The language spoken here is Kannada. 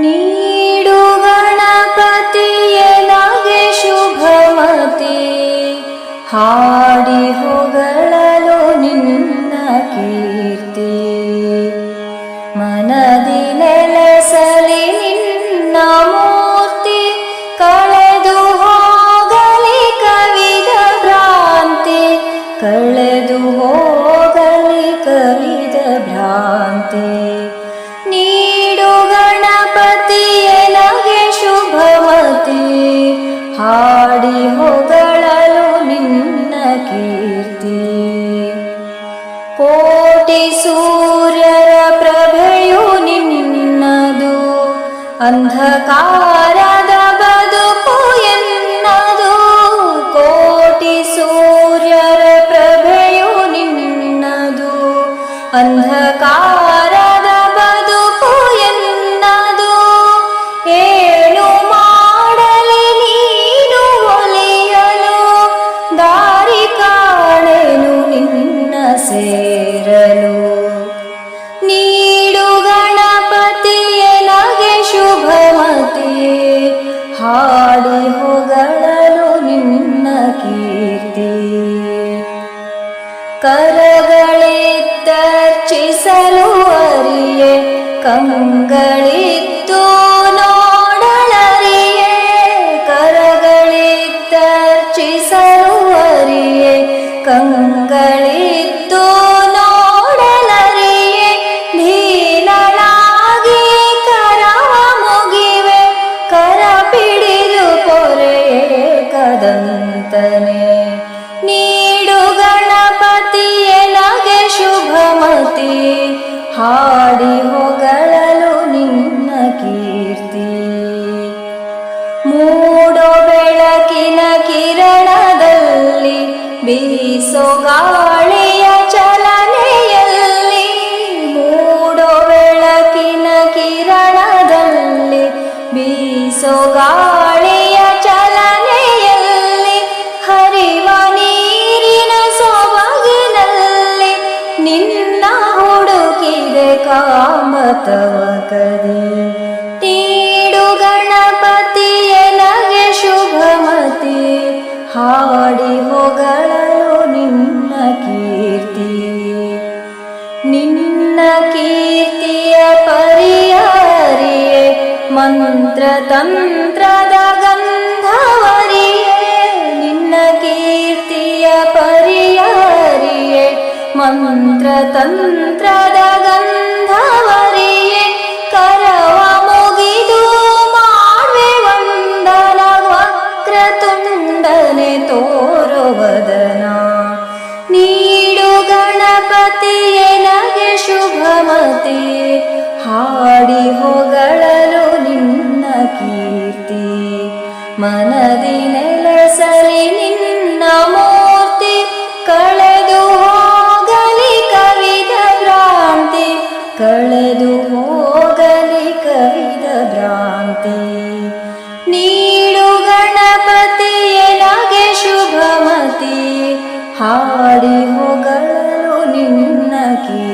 ನೀಡು ಗಣಪತಿಯೇ ನಗೆ ಶುಭಮತಿ ಹಾಡಿ ಹೊಗಳಲು ನಿನ್ನ ಕೀರ್ತಿ ಮನದಿ ನೆಲೆಸಲಿ ನಿನ್ನ ಮೂರ್ತಿ ಕಳೆದು ಹೋಗಲಿ ಕವಿದ ಭ್ರಾಂತಿ ಕಳೆದು ಹೋಗಲಿ ಕವಿದ ಭ್ರಾಂತಿ ಹಾಡಿ ಹೊಗಳಲು ನಿನ್ನ ಕೀರ್ತಿ ಕೋಟಿ ಸೂರ್ಯರ ಪ್ರಭೆಯು ನಿನ್ನದು ಅಂಧಕಾರದ ಕೀರ್ತಿ ಕರಗಳಿತ್ತರ್ಚಿಸಲು ಅರಿಯೆ ಕಂಗಳಿತ್ತು ಶುಭಮತಿ ಹಾಡಿ ಹೊಗಳಲು ನಿನ್ನ ಕೀರ್ತಿ. ಮೂಡೋ ಬೆಳಕಿನ ಕಿರಣದಲ್ಲಿ ಬೀಸೋ ಗಾಳಿಯ ಚಲನೆಯಲ್ಲಿ ಮೂಡೋ ಬೆಳಕಿನ ಕಿರಣದಲ್ಲಿ ಬೀಸೋ ಗಾಳಿಯ ಕಾಮತವ ಕದಿ. ತೀಡು ಗಣಪತಿಯನಗೆ ಶುಭಮತಿ. ಹಾಡಿ ಹೊಗಳಲು ನಿನ್ನ ಕೀರ್ತಿ. ನಿನ್ನ ಕೀರ್ತಿಯ ಪರಿಯಾರಿಯೇ ಮಂತ್ರ ತಂತ್ರದ ಗಂಧವರಿಯೇ, ನಿನ್ನ ಕೀರ್ತಿಯ ಪರಿಯಾರಿಯೇ ಮಂತ್ರ ತಂತ್ರದ ಗಂಧವರಿಯೇ ಶುಭಮತಿ ಹಾಡಿ ಹೊಗಳಲು ನಿನ್ನ ಕೀರ್ತಿ. ಮನದಿ ನೆಲೆಸಲಿ ನಿನ್ನ ಮೂರ್ತಿ, ಕಳೆದು ಹೋಗಲಿ ಕವಿದ ಭ್ರಾಂತಿ, ಕಳೆದು ಹೋಗಲಿ ಕವಿದ ಭ್ರಾಂತಿ. ನೀಡು ಗಣಪತಿಯ ನಗೆ ಶುಭಮತಿ, ಹಾಡಿ ಹೊಗಳಲು ನಿನ್ನ ಕೀರ್ತಿ.